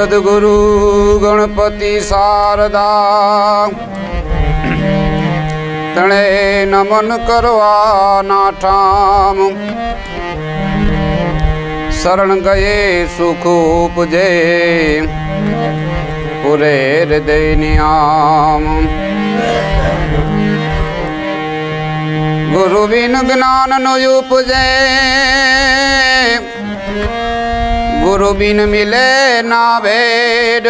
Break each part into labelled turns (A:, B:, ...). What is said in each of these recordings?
A: સદગુરુ ગણપતિ શારદા. તણે નમન કરવાના ઠામ શરણ ગયે સુખ ઉપજે. પુરે હૃદયની આમ. ગુરુ બિન જ્ઞાન નો ઉપજે. ગુરુ બિન મિલે ના ભેદ.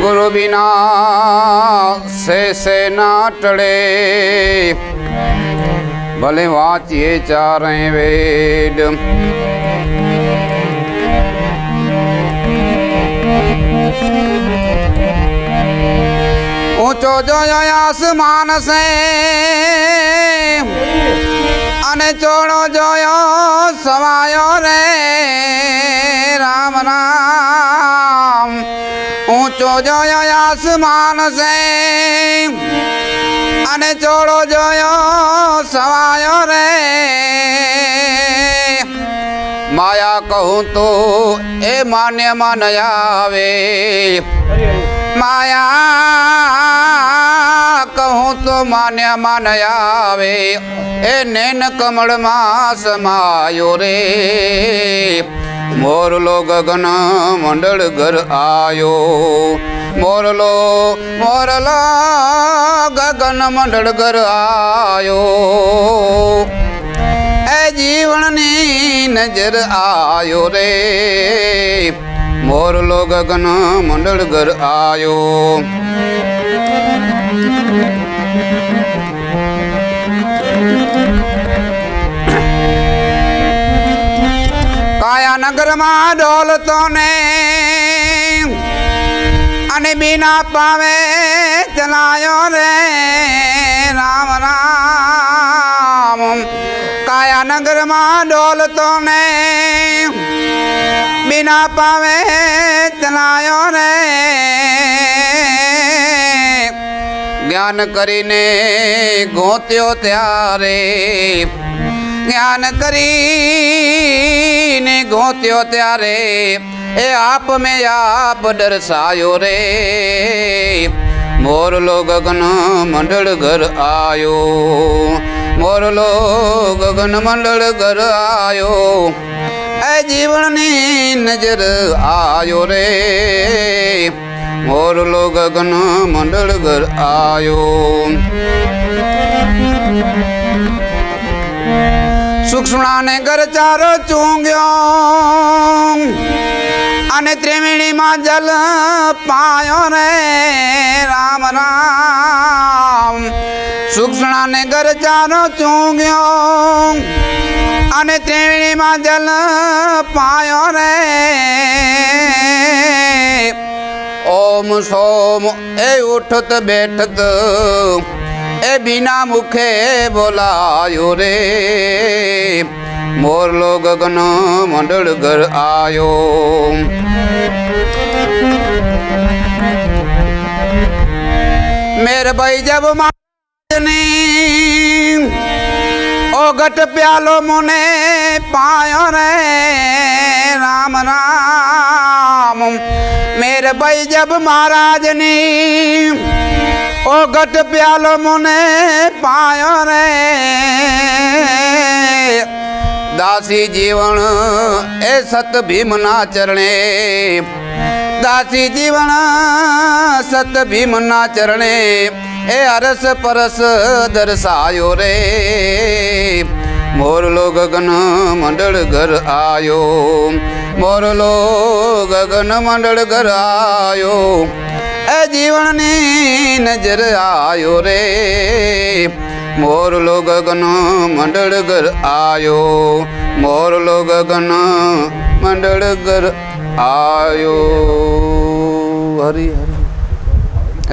A: ગુરુ બિના સે ના ટળે ભલે વાંચીએ ચારે વેદ. ઊંચો જોયો આસમાન સે અને ચોળો જોયો સવાયો રે, રામ રામ. ઊંચો જોયો, આસમાન સે અને ચોળો જોયો સવાયો રે. માયા કહું તો એ માન્ય માન આવે. માયા કહું તો માન્યા માન આવે, એ નેન કમળમાં સમાયો રે. મોરલો ગગન મંડળ ઘર આયો, મોરલો, મોરલા ગગન મંડળ ઘર આયો. એ જીવનની નજર આયો રે, મોરલો ગગન મંડળ ઘર આયો. નગરમાં ડોલતો ને અને બીના પાવે ચલાયો રે રામ રામ. કાયા નગરમાં ડોલતો ને બીના પાવે ચલાયો રે જ્ઞાન કરીને ગોત્યો ત્યારે જ્ઞાન કરીને ગોત્યો ત્યારે, એ આપ મેં આપ દર્શાયો રે. મોરલો ગગન મંડળ ઘર આયો મોરલો ગગન મંડળ ઘર આયો. એ જીવનની નજર આયો રે. મોરલો ગગન મંડળ ઘર આયો. સુક્ષણાને ઘર ચારો ચૂંગ્યો. અને ત્રિવેણીમાં જલ પાયો રે. રામ રામ. સુક્ષણાને ઘર ચારો ચૂંગ્યો. અને ત્રિવેણીમાં જલ પાયો રે. ઓમ સોમ એ ઉઠત બેઠત એ બિના મુખે બોલાયો રે મોરલો ગગન મંડળ ઘર આયો મેર ભાઈ જબ માની ઓ ગટ પ્યાલો મુને પાયો રે મેર ભાઈ જબ મહારાજની ઓ ગટ પ્યાલો મને પાયો રે. દાસી જીવન એ સત ભીમના ચરણે. દાસી જીવન સત ભીમના ચરણે એ અરસ પરસ દર્શાયો રે. મોરલો ગગન મંડળ ઘર આયો. મોરલો ગગન મંડળ ગરાયો એ જીવનની નજર આયો રે. મોરલો ગગન મંડળ ઘર આયો. મોરલો ગગન મંડળ ઘર આયો. હરી.